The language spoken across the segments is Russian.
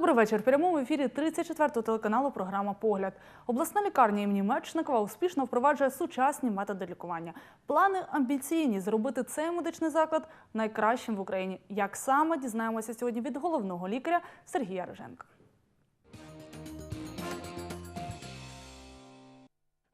Добрий вечір. В прямому ефірі 34-го телеканалу програма Погляд. Обласна лікарня імені Мечникова успішно впроваджує сучасні методи лікування. Плани амбіційні зробити цей медичний заклад найкращим в Україні. Як саме дізнаємося сьогодні від головного лікаря Сергія Риженка.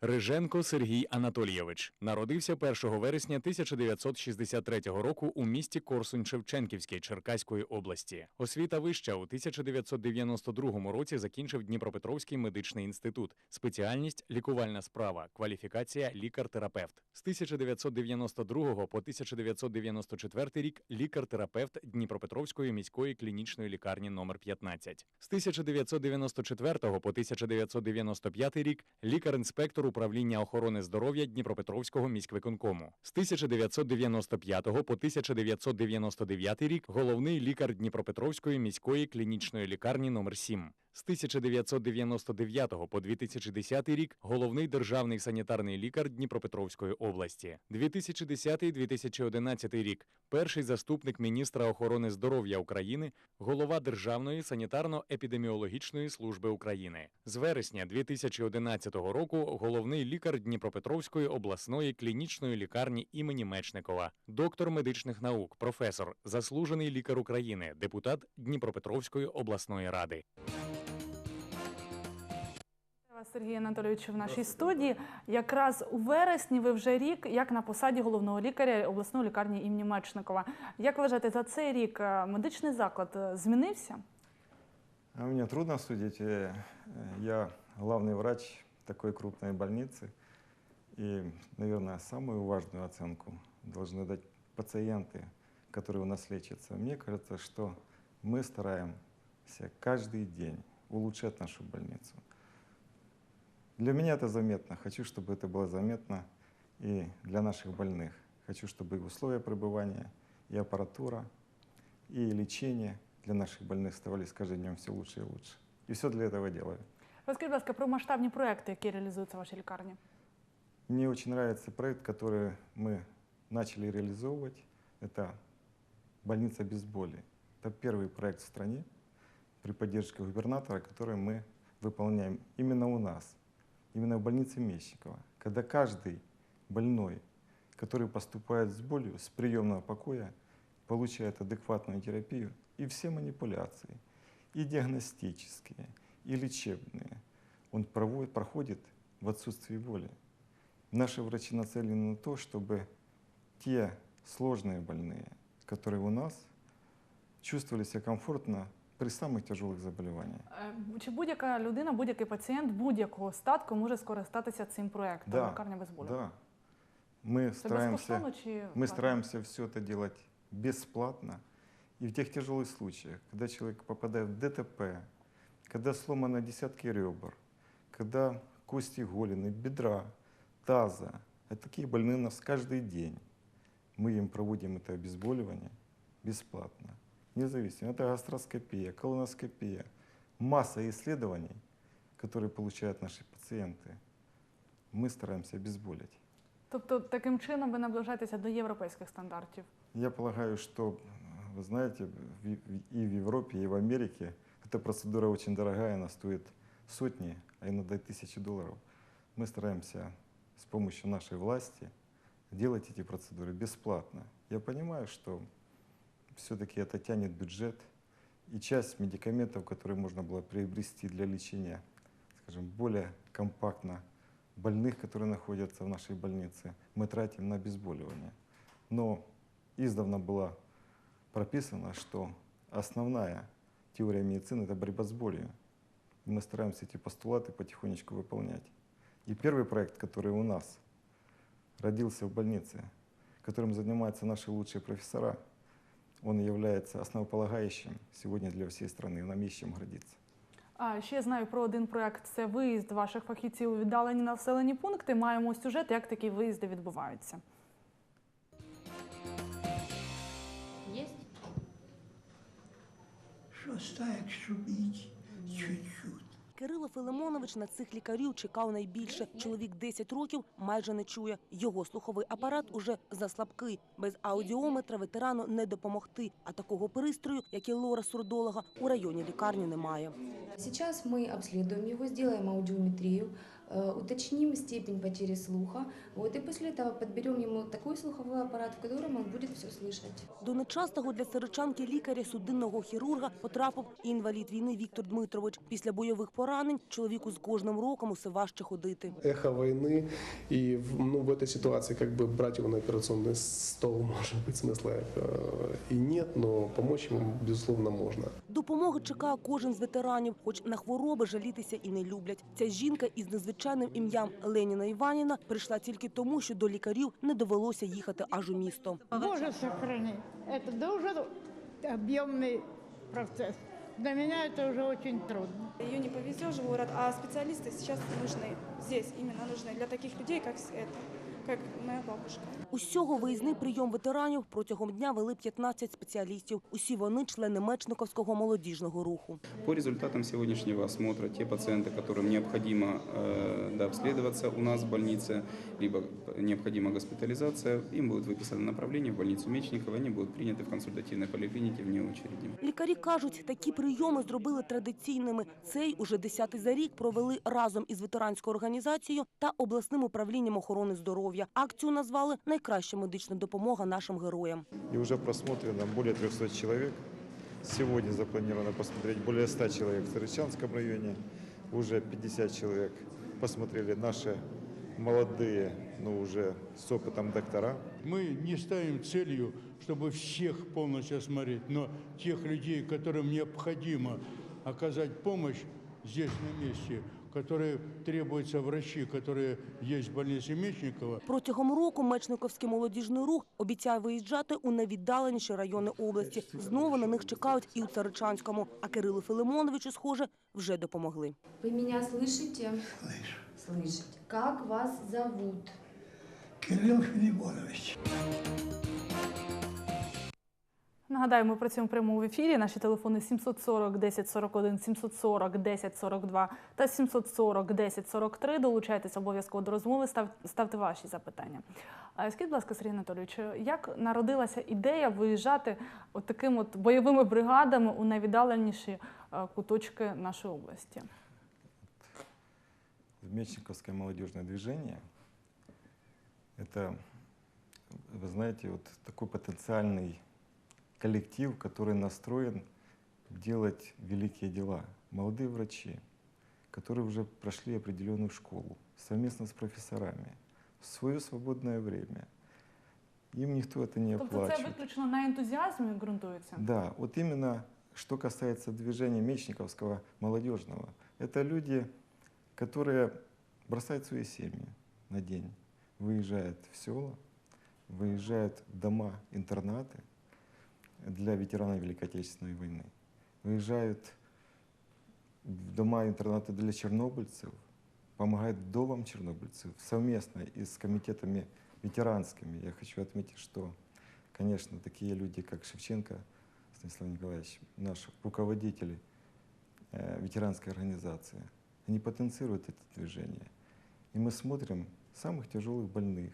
Риженко Сергій Анатолійович народився 1 вересня 1963 року у місті Корсунь-Шевченківський Черкаської області. Освіта вища у 1992 році закінчив Дніпропетровський медичний інститут. Спеціальність лікувальна справа, кваліфікація лікар-терапевт. З 1992 по 1994 рік лікар-терапевт Дніпропетровської міської клінічної лікарні номер 15. З 1994 по 1995 рік лікар-інспектор управління охорони здоров'я Дніпропетровського міськвиконкому. З 1995 по 1999 рік головний лікар Дніпропетровської міської клінічної лікарні номер 7. З 1999 по 2010 рік головний державний санітарний лікар Дніпропетровської області. 2010-2011 рік перший заступник міністра охорони здоров'я України, голова Державної санітарно-епідеміологічної служби України. З вересня 2011 року головний лікар Дніпропетровської обласної клінічної лікарні імені Мечникова, доктор медичних наук, професор, заслужений лікар України, депутат Дніпропетровської обласної ради. Вітаю вас, Сергій Анатолійович, в нашій студії. Якраз у вересні ви вже рік як на посаді головного лікаря обласної лікарні імені Мечникова. Як вважаєте, за цей рік е, медичний заклад е, змінився? А Мне трудно судить. Э, э, Я главный врач такой крупной больницы. И, наверное, самую важную оценку должны дать пациенты, которые у нас лечатся. Мне кажется, что мы стараемся каждый день улучшать нашу больницу. Для меня это заметно. Хочу, чтобы это было заметно и для наших больных. Хочу, чтобы и условия пребывания, и аппаратура, и лечение для наших больных ставались каждым днем все лучше и лучше. И все для этого делаю. Розкажіть, будь ласка, про масштабні проекти, які реалізуються в вашій лікарні. Мне очень нравится проект, который мы начали реализовывать. Это больница без боли. Это первый проект в стране при поддержке губернатора, который мы выполняем именно у нас, именно в больнице Мещикова. Когда каждый больной, который поступает с болью с приемного покоя, получает адекватную терапию и все манипуляции, и диагностические, и лечебные, он проводит, проходит в отсутствии боли. Наши врачи нацелены на то, чтобы те сложные больные, которые у нас, чувствовали себя комфортно при самых тяжелых заболеваниях. Е, Чи будь-яка людина, будь-який пацієнт будь-якого статку може скористатися цим проектом Да, лікарня без болю? Да. Мы Це стараемся, безкоштовно чи мы платно? стараемся все это делать бесплатно. И в тех тяжелых случаях, когда человек попадает в ДТП, когда сломаны десятки ребер, когда кости голены, бедра, таза, это такие больные у нас каждый день. Мы им проводим это обезболивание бесплатно. Независимо. Это гастроскопия, колоноскопия, масса исследований, которые получают наши пациенты. Мы стараемся обезболить. Тобто таким чином ви наближаєтеся до європейських стандартів. Я полагаю, что, вы знаете, в- в- и в Европе, и в Америке эта процедура очень дорогая, она стоит сотни, а иногда и тысячи долларов. Мы стараемся с помощью нашей власти делать эти процедуры бесплатно. Я понимаю, что все-таки это тянет бюджет, и часть медикаментов, которые можно было приобрести для лечения, скажем, более компактно больных, которые находятся в нашей больнице, мы тратим на обезболивание. Но издавна было прописано, что основная теория медицины – это борьба с болью. И мы стараемся эти постулаты потихонечку выполнять. И первый проект, который у нас родился в больнице, которым занимаются наши лучшие профессора, он является основополагающим сегодня для всей страны, и нам есть чем гордиться. А ще я знаю про один проект це виїзд ваших фахівців у віддалені населені пункти. Маємо сюжет, як такі виїзди відбуваються. Щось так шумить чуть-чуть. Кирило Филимонович на цих лікарів чекав найбільше. Чоловік 10 років майже не чує. Його слуховий апарат уже заслабкий. Без аудіометра ветерану не допомогти. А такого пристрою, як і лора сурдолога, у районі лікарні немає. Зараз ми обслідуємо його, зробимо аудиометрию, э, уточним степень потери слуха, вот, и после этого подберем ему такой слуховой аппарат, в котором он будет все слышать. До нечастого для сиричанки лікаря судинного хірурга потрапив і інвалід війни Віктор Дмитрович. Після бойових поранень чоловіку з кожним роком усе важче ходити. эхо войны. И в- ну, в этой ситуации как бы брать его на операционный стол, может быть, смысла э, и нет, но помочь ему, безусловно, можно. Допомоги чекає кожен з ветеранів, хоч на хвороби жалітися і не люблять. Ця жінка із незвичайним ім'ям Леніна Іваніна прийшла тільки тому, що до лікарів не довелося їхати аж у місто. Боже, сохрани. Это дуже объемный процесс. Для меня это уже очень трудно. Ее не повезешь в город, а специалисты сейчас нужны. Здесь именно нужны для таких людей, как с- это, как моя бабушка. Усього виїзний прийом ветеранів протягом дня вели 15 спеціалістів. Усі вони члени Мечниковського молодіжного руху. По результатам сегодняшнего осмотра те пациенты, которым необходимо э, да, обследоваться у нас в больнице, либо необходима госпитализация, им будет выписано направление в больницу Мечникова, они будут приняты в консультативной поликлинике вне очереди. Лікарі кажуть, такі прийоми зробили традиційними. Цей уже десятий за рік провели разом із ветеранською організацією та обласним управлінням охорони здоров'я. Акцію назвали Найкраща медична допомога нашим героям. И уже просмотрено более 300 человек. Сегодня запланировано посмотреть более 100 человек в Сарычанском районе. Уже 50 человек посмотрели наши молодые, но уже с опытом доктора. Мы не ставим целью, чтобы всех полностью осмотреть, но тех людей, которым необходимо оказать помощь здесь на месте, которые требуются врачи, которые есть в больнице Мечникова, Протягом року Мечниковський молодіжний рух обіцяє виїжджати у найвіддаленіші райони області. Знову на них чекають і у Царичанському. А Кирилу Филимоновичу, схоже, вже допомогли. Вы меня слышите? Слышу. Слышите. Как вас зовут? Кирилл Филимонович. Нагадаю, ми працюємо в прямому ефірі. Наші телефони 740 1041, 740 1042 та 740 1043. Долучайтесь обов'язково до розмови, став- ставте ваші запитання. А Скажіть, будь ласка, Сергій Анатолійович, як народилася ідея виїжджати от такими от бойовими бригадами у найвіддаленіші е, куточки нашої області? Мечниковское молодежное движение – это, вы знаете, вот такой потенциальный коллектив, который настроен делать великие дела. Молодые врачи, которые уже прошли определенную школу, совместно с профессорами, в свое свободное время. Им никто это не Тобто це оплачивает. виключно на ентузіазмі ґрунтується? Да, вот именно что касается движения Мечниковского молодежного, это люди, которые бросают свои семьи на день, выезжают в села, выезжают в дома, интернаты для ветеранов Великой Отечественной войны, выезжают в дома, интернаты для чернобыльцев, помогают вдовам чернобыльцев совместно и с комитетами ветеранскими. Я хочу отметить, что, конечно, такие люди, как Шевченко Станислав Николаевич, наш руководитель э, ветеранской организации, они потенцируют это движение. И мы смотрим самых тяжелых больных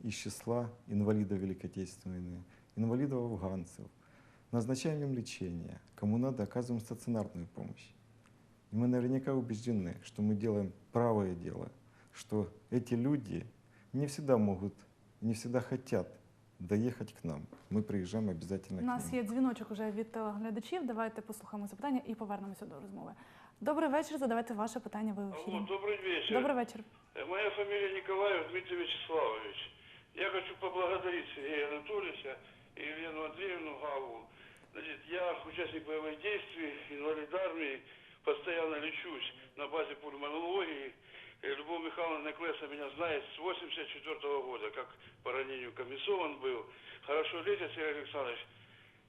из числа инвалидов Великой Отечественной войны, инвалидов афганцев, назначаем им лечение, кому надо, оказываем стационарную помощь. И мы наверняка убеждены, что мы делаем правое дело, что эти люди не всегда могут, не всегда хотят доехать к нам. Мы приезжаем обязательно У к нас ним. є дзвіночок уже від телеглядачів. Давайте послухаємо запитання і повернемося до розмови. Добрий вечір. Задавайте ваше питання. Ви в ефірі. Алло, добрый вечер. Добрий вечір. Э, Моя фамилия Николаев Дмитрий Вячеславович. Я хочу поблагодарить Сергея Анатольевича и Елену Андреевну Гаву. Значит, я участник боевых действий, инвалид армии, постоянно лечусь на базе пульмонологии. Любовь Михайловна Неклеса меня знает с 84 года, как по ранению комиссован был. Хорошо лечит Сергей Александрович.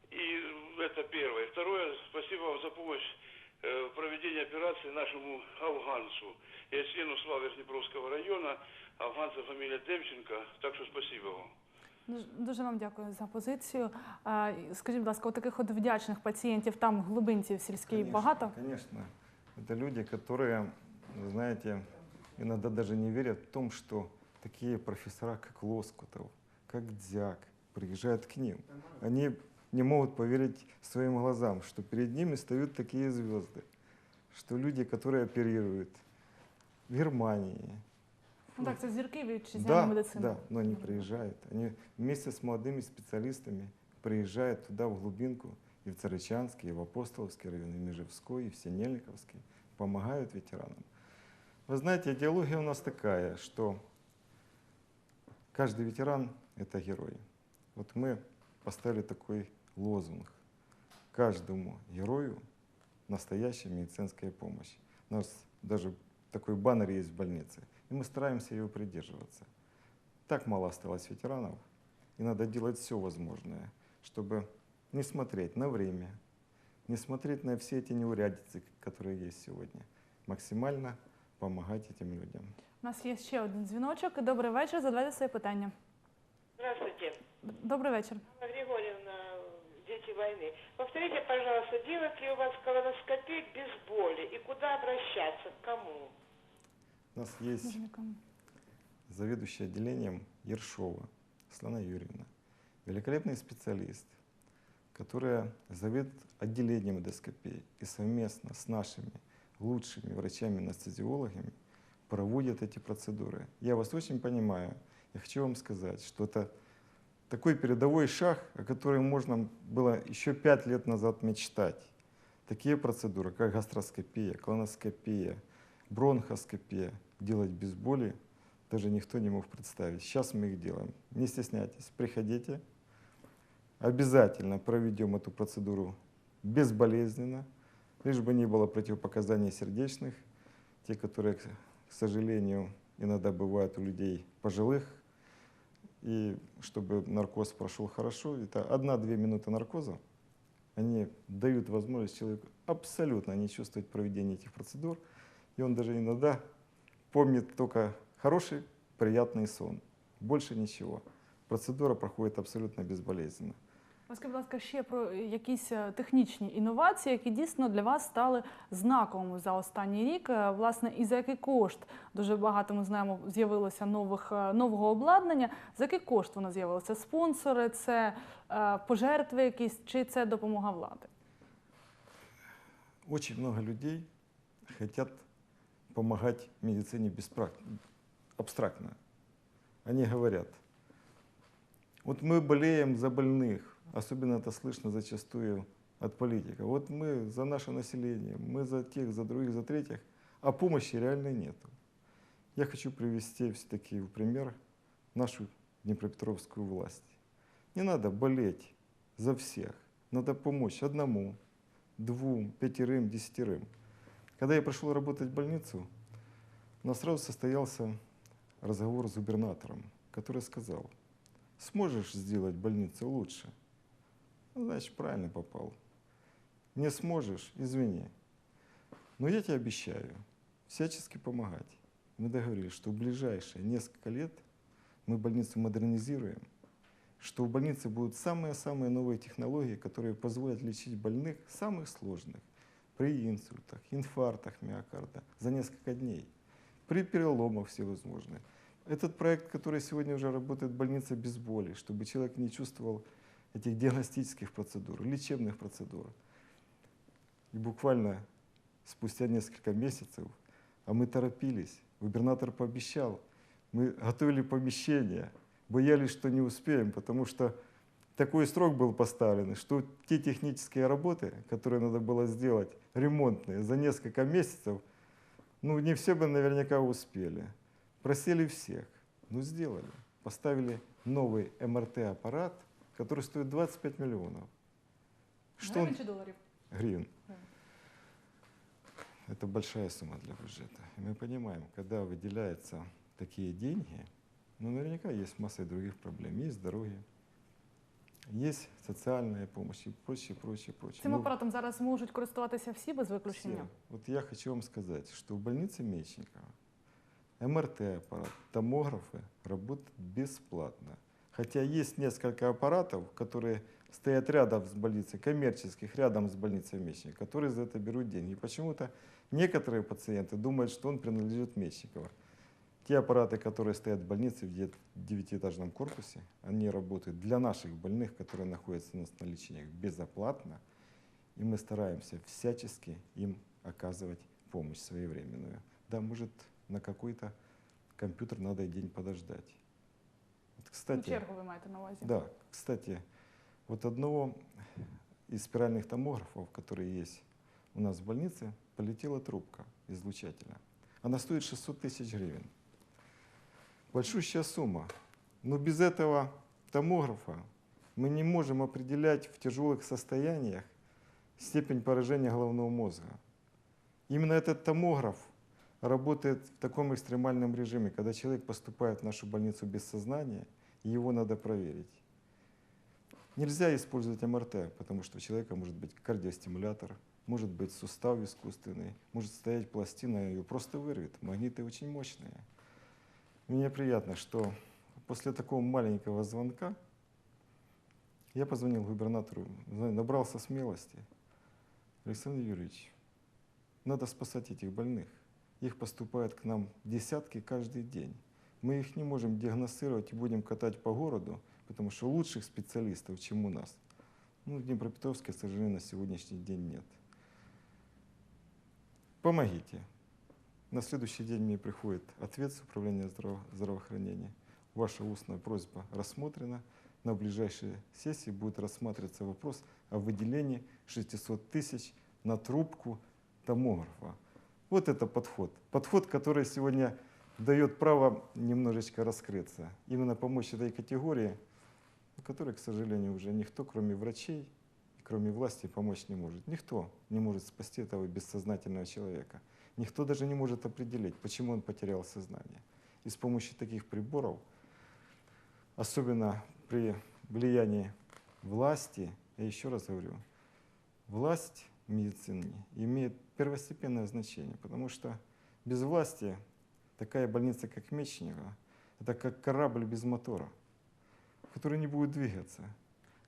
И это первое. Второе, спасибо вам за помощь э, в проведении операции нашему афганцу. Я члену Славы Днепровского района, афганца фамилия Демченко, так что спасибо вам. Дуже- Дуже вам дякую за позицію. А, і Скажіть, будь ласка, от таких от вдячних пацієнтів там в глибинці в сільській Конечно, багато? Конечно. Это люди, которые, вы знаете, иногда даже не верят в том, что такие профессора, как Лоскутов, как Дзяк, приезжают к ним. Они не могут поверить своим глазам, что перед ними стоят такие звезды, что люди, которые оперируют в Германии, Ну так, це зірки вітчизняної да, медицини. да, но они приезжают. Они вместе с молодыми специалистами приезжают туда, в глубинку, и в Царичанский, и в Апостоловский район, и в Межевской, и в Синельниковский, помогают ветеранам. Вы знаете, идеология у нас такая, что каждый ветеран – это герой. Вот мы поставили такой лозунг. Каждому герою настоящая медицинская помощь. У нас даже такой баннер есть в больнице, и мы стараемся его придерживаться. Так мало осталось ветеранов, и надо делать все возможное, чтобы не смотреть на время, не смотреть на все эти неурядицы, которые есть сегодня, максимально помогать этим людям. У нас є ще один дзвіночок. Добрий вечір. Задавайте своє питання. Здравствуйте, Добрий вечір. Анна Григорьевна, дети войны. Повторите, пожалуйста, делать ли у вас колоноскопию без боли и куда обращаться, к кому? У нас есть заведующий отделением Ершова Слана Юрьевна, великолепный специалист, которая заведует отделением эндоскопии и совместно с нашими лучшими врачами-анестезиологами проводит эти процедуры. Я вас очень понимаю. Я хочу вам сказать, что это такой передовой шаг, о котором можно было еще пять лет назад мечтать. Такие процедуры, как гастроскопия, колоноскопия, бронхоскопия, делать без боли, даже никто не мог представить. Сейчас мы их делаем. Не стесняйтесь, приходите. Обязательно проведем эту процедуру безболезненно, лишь бы не было противопоказаний сердечных, те, которые, к сожалению, иногда бывают у людей пожилых, и чтобы наркоз прошел хорошо, это одна-две минуты наркоза, они дают возможность человеку абсолютно не чувствовать проведения этих процедур, и он даже иногда помнит только хороший, приятный сон, больше ничего. Процедура проходит абсолютно безболезненно. Розкажіть, будь ласка, ще про якісь е, технічні інновації, які дійсно для вас стали знаковими за останній рік. Е, Власне, і за який кошт дуже багато ми знаємо, з'явилося нових е, нового обладнання. За який кошт воно з'явилося? Спонсори, це пожертви якісь, чи це допомога влади? Очень много людей хотят помогать медицине беспра- абстрактно. Они говорят, вот мы болеем за больных, особенно это слышно зачастую от политиков. Вот мы за наше население, мы за тех, за других, за третьих, а помощи реальной нету. Я хочу привести все-таки в пример нашу Днепропетровскую власть. Не надо болеть за всех, надо помочь одному, двум, пятерым, десятерым. Когда я пришел работать в больницу, у нас сразу состоялся разговор с губернатором, который сказал, сможешь сделать больницу лучше? Ну, значит, правильно попал. Не сможешь, извини. Но я тебе обещаю всячески помогать. Мы договорились, что в ближайшие несколько лет мы больницу модернизируем, что в больнице будут самые-самые новые технологии, которые позволят лечить больных самых сложных при инсультах, инфарктах миокарда за несколько дней, при переломах всевозможных. Этот проект, который сегодня уже работает в больнице без боли, чтобы человек не чувствовал этих диагностических процедур, лечебных процедур. И буквально спустя несколько месяцев, а мы торопились, губернатор пообещал, мы готовили помещение, боялись, что не успеем, потому что такой срок был поставлен, что те технические работы, которые надо было сделать, ремонтные, за несколько месяцев, ну, не все бы наверняка успели. Просили всех, но сделали. Поставили новый МРТ-аппарат, который стоит 25 миллионов. Что он- доларів? Гривен. Это большая сумма для бюджета. И мы понимаем, когда выделяются такие деньги, ну, наверняка есть масса и других проблем. Есть дороги, есть социальная помощь и прочее, прочее, прочее. Цим Ну, апаратом зараз можуть користуватися всі без все. виключення. Вот я хочу вам сказать, что в больнице Мечникова МРТ-аппарат, томографы работают бесплатно. Хотя есть несколько аппаратов, которые стоят рядом с больницей, коммерческих, рядом с больницей Мечникова, которые за это берут деньги. И почему-то некоторые пациенты думают, что он принадлежит Мечникова. Те аппараты, которые стоят в больнице в де- девятиэтажном корпусе, они работают для наших больных, которые находятся у нас на лечениях, безоплатно. И мы стараемся всячески им оказывать помощь своевременную. Да, может, на какой-то компьютер надо и день подождать. Вот, Ну, кстати, Чергу ви маєте на увазі? да, кстати, вот одного из спиральных томографов, которые есть у нас в больнице, полетела трубка излучателя. Она стоит 600 тысяч гривен. Большущая сумма. Но без этого томографа мы не можем определять в тяжелых состояниях степень поражения головного мозга. Именно этот томограф работает в таком экстремальном режиме, когда человек поступает в нашу больницу без сознания, и его надо проверить. Нельзя использовать МРТ, потому что у человека может быть кардиостимулятор, может быть сустав искусственный, может стоять пластина, ее просто вырвет. Магниты очень мощные. Мне приятно, что после такого маленького звонка я позвонил губернатору, набрался смелости. Александр Юрьевич, надо спасать этих больных. Их поступает к нам десятки каждый день. Мы их не можем диагностировать и будем катать по городу, потому что лучших специалистов, чем у нас, ну, в Днепропетровске, к сожалению, на сегодняшний день нет. Помогите. На следующий день мне приходит ответ с управления здраво- здравоохранения. Ваша устная просьба рассмотрена. На ближайшей сессии будет рассматриваться вопрос о выделении 600 тысяч на трубку томографа. Вот это подход. Подход, который сегодня дает право немножечко раскрыться. Именно помочь этой категории, которой, к сожалению, уже никто, кроме врачей, кроме власти, помочь не может. Никто не может спасти этого бессознательного человека. Никто даже не может определить, почему он потерял сознание. И с помощью таких приборов, особенно при влиянии власти, я еще раз говорю, власть в медицине имеет первостепенное значение, потому что без власти такая больница, как Мечникова, это как корабль без мотора, который не будет двигаться,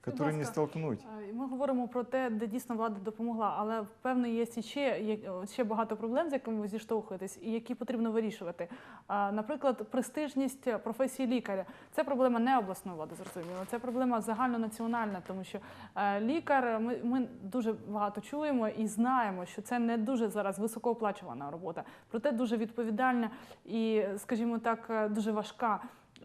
который не столкнуть. Е, Ми говоримо про те, де дійсно влада допомогла, але певно є ще, ще багато проблем, з якими ви зіштовхуєтесь, і які потрібно вирішувати. Наприклад, престижність професії лікаря це проблема не обласної влади, зрозуміло. Це проблема загальнонаціональна, тому що е, лікар, ми, ми дуже багато чуємо і знаємо, що це не дуже зараз високооплачувана робота, проте дуже відповідальна і, скажімо так, е, дуже важка.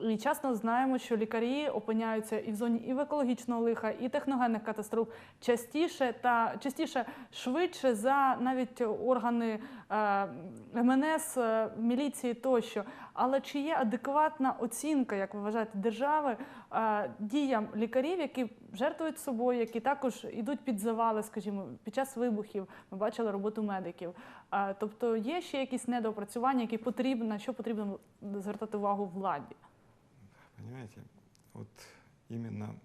І часто знаємо, що лікарі опиняються і в зоні і в екологічного лиха, і техногенних катастроф частіше та частіше швидше за навіть органи е, МНС, е, міліції тощо. Але чи є адекватна оцінка, як ви вважаєте, держави е, діям лікарів, які жертвують собою, які також йдуть під завали, скажімо, під час вибухів? Ми бачили роботу медиків. Е, тобто є ще якісь недоопрацювання, які потрібно, на що потрібно звертати увагу владі? Понимаете, вот именно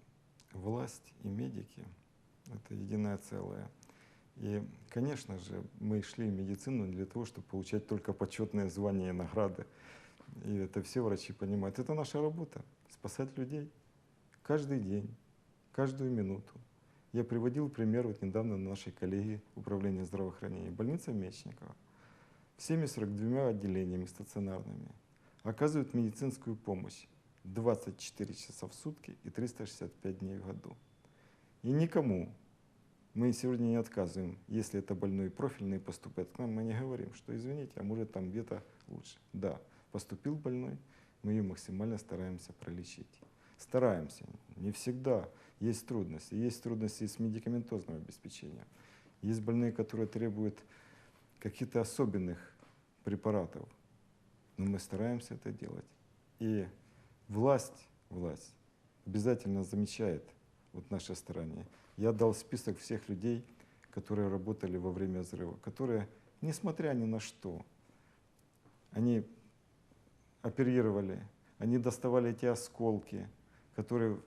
власть и медики — это единое целое. И, конечно же, мы шли в медицину для того, чтобы получать только почетные звания и награды. И это все врачи понимают. Это наша работа — спасать людей каждый день, каждую минуту. Я приводил пример вот недавно на нашей коллеги Управления здравоохранения. Больница Мечникова всеми 42 отделениями стационарными оказывают медицинскую помощь 24 часа в сутки и 365 дней в году. И никому мы сегодня не отказываем, если это больной профильный поступает к нам, мы не говорим, что извините, а может там где-то лучше. Да, поступил больной, мы ее максимально стараемся пролечить. Стараемся. Не всегда. Есть трудности. Есть трудности с медикаментозным обеспечением. Есть больные, которые требуют каких-то особенных препаратов. Но мы стараемся это делать. И власть, власть обязательно замечает вот наше старание. Я дал список всех людей, которые работали во время взрыва, которые, несмотря ни на что, они оперировали, они доставали эти осколки, которые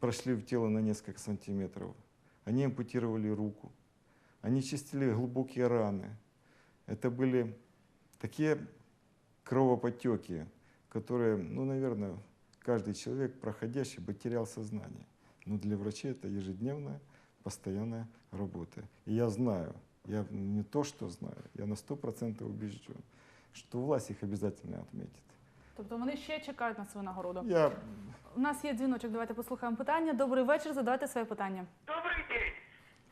прошли в тело на несколько сантиметров. Они ампутировали руку, они чистили глубокие раны. Это были такие кровоподтеки, которые, ну, наверное, каждый человек, проходящий, бы терял сознание. Но для врачей это ежедневная, постоянная работа. И я знаю, я не то что знаю, я на 100% убежден, что власть их обязательно отметит. Тобто вони ще чекають на свою нагороду. Я У нас є дзвіночок, давайте послухаємо питання. Добрий вечір, задавайте своє питання. Добрый день.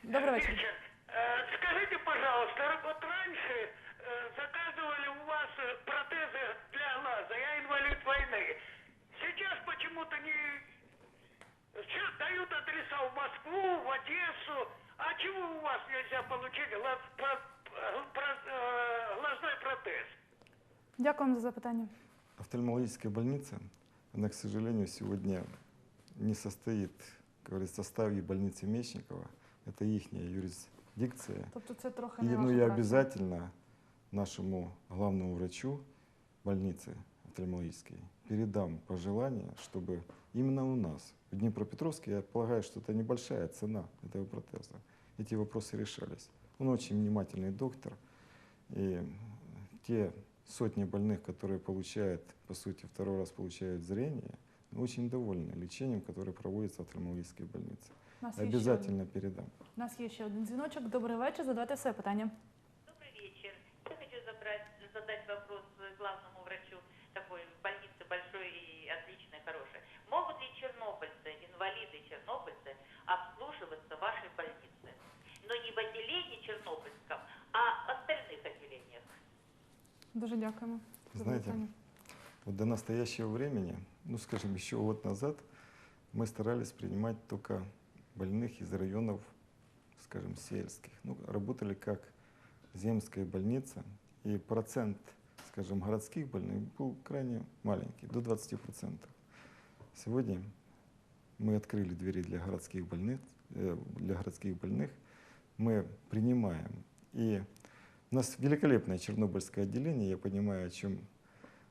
Добрий вечір. Не... Сейчас дают адреса в Москву, в Одессу. А чего у вас нельзя получить глаз- про- про- э, глазной протез? Дякуємо за запитання. офтальмологическая больница, она, к сожалению, сегодня не состоит, как говорится, в составе больницы Мечникова. Это их юрисдикция. Тобто це трохи ну, ваша я обязательно нашему главному врачу больницы офтальмологической передам пожелание, чтобы именно у нас, в Днепропетровске, я полагаю, что это небольшая цена этого протеза, эти вопросы решались. Он очень внимательный доктор, и те сотни больных, которые получают, по сути, второй раз получают зрение, очень довольны лечением, которое проводится в офтальмологической больнице. У нас є ще Обязательно передам. один- У нас є ще один дзвіночок. Добрий вечір, задавайте своє питання. Дуже дякуємо. запитання. Вот до настоящего времени, ну, скажем, еще год назад, мы старались принимать только больных из районов, скажем, сельских. Ну, работали как земская больница, и процент, скажем, городских больных был крайне маленький, до 20%. Сегодня мы открыли двери для городских больных, э, для городских больных, мы принимаем. И у нас великолепное чернобыльское отделение, я понимаю, о чем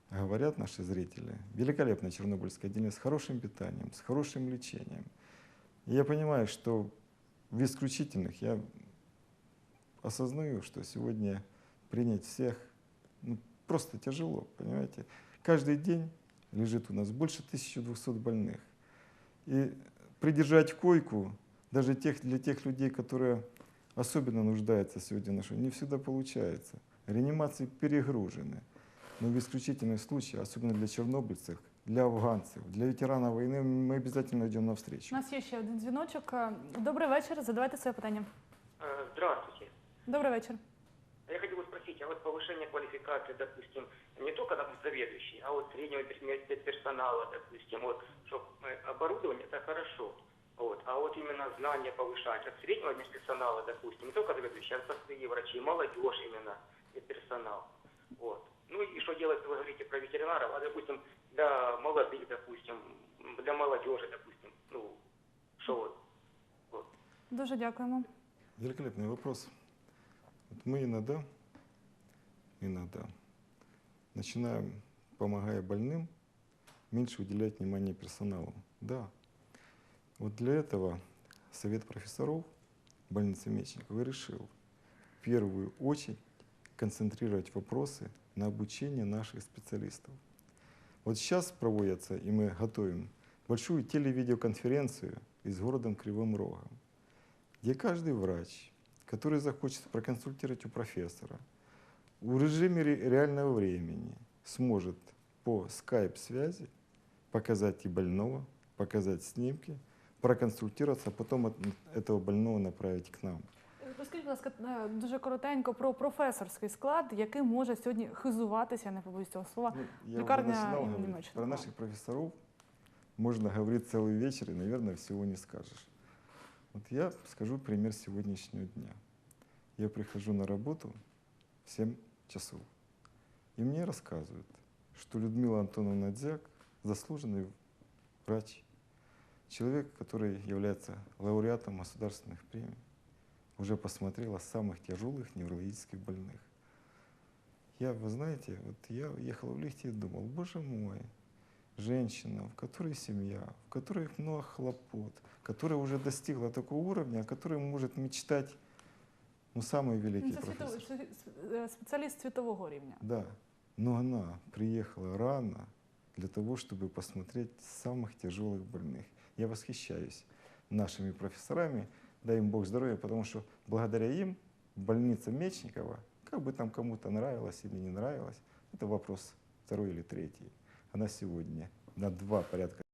говорят наши зрители. Великолепное чернобыльское отделение с хорошим питанием, с хорошим лечением. И я понимаю, что в исключительных я осознаю, что сегодня принять всех ну, просто тяжело, понимаете. Каждый день лежит у нас больше 1200 больных. И придержать койку даже тех, для тех людей, которые особенно нуждаются сегодня в нашем, не всегда получается. Реанимации перегружены. Но в исключительных случаях, особенно для чернобыльцев, для афганцев, для ветеранов войны, мы обязательно идем У навстречу. нас є ще один дзвіночок. Е, Добрий вечір, задавайте своє питання. Э, Здравствуйте. Добрий вечір. Я хотел бы спросить, а вот повышение квалификации, допустим, не только на заведующий, а вот среднего пер- персонала, допустим, вот, чтобы оборудование это хорошо, вот, а вот именно знания повышать от среднего персонала, допустим, не только заведующий, а простые врачи, молодежь именно, и персонал, вот. Ну и что делать, вы говорите про ветеринаров, а допустим, для молодых, допустим, для молодежи, допустим, ну, что вот, Дуже дякуємо. Великолепный вопрос. Вот мы иногда, иногда начинаем, помогая больным, меньше уделять внимание персоналу. Да. Вот для этого Совет профессоров больницы Мечникова решил в первую очередь концентрировать вопросы на обучение наших специалистов. Вот сейчас проводится, и мы готовим большую телевидеоконференцию из городом Кривым Рогом, где каждый врач, который захочет проконсультировать у профессора, в режиме ре- реального времени сможет по скайп-связи показать и больного, показать снимки, проконсультироваться, а потом от этого больного направить к нам. Е, Розкажіть, будь ласка, е, дуже коротенько про професорський склад, яким може сьогодні хизуватися, я не побоюсь цього слова, Ну, я уже лікарня начинал імені говорить. Мечникова. Про наших профессоров можно говорить целый вечер, и, наверное, всего не скажешь. Вот я скажу пример сегодняшнего дня. Я прихожу на работу в 7 часов, и мне рассказывают, что Людмила Антоновна Дзяк заслуженный врач, человек, который является лауреатом государственных премий, уже посмотрела самых тяжелых неврологических больных. Я, вы знаете, вот я ехал в лифте и думал, боже мой, женщина, в которой семья, в которой много хлопот, которая уже достигла такого уровня, о которой может мечтать ну, самый Ну, великий Це профессор. світовий- сві- е, спеціаліст світового рівня. Да, но она приехала рано, для того, чтобы посмотреть самых тяжелых больных. Я восхищаюсь нашими профессорами, дай им Бог здоровья, потому что благодаря им больница Мечникова, как бы там кому-то нравилось или не нравилось, это вопрос второй или третий. Она сегодня на два порядка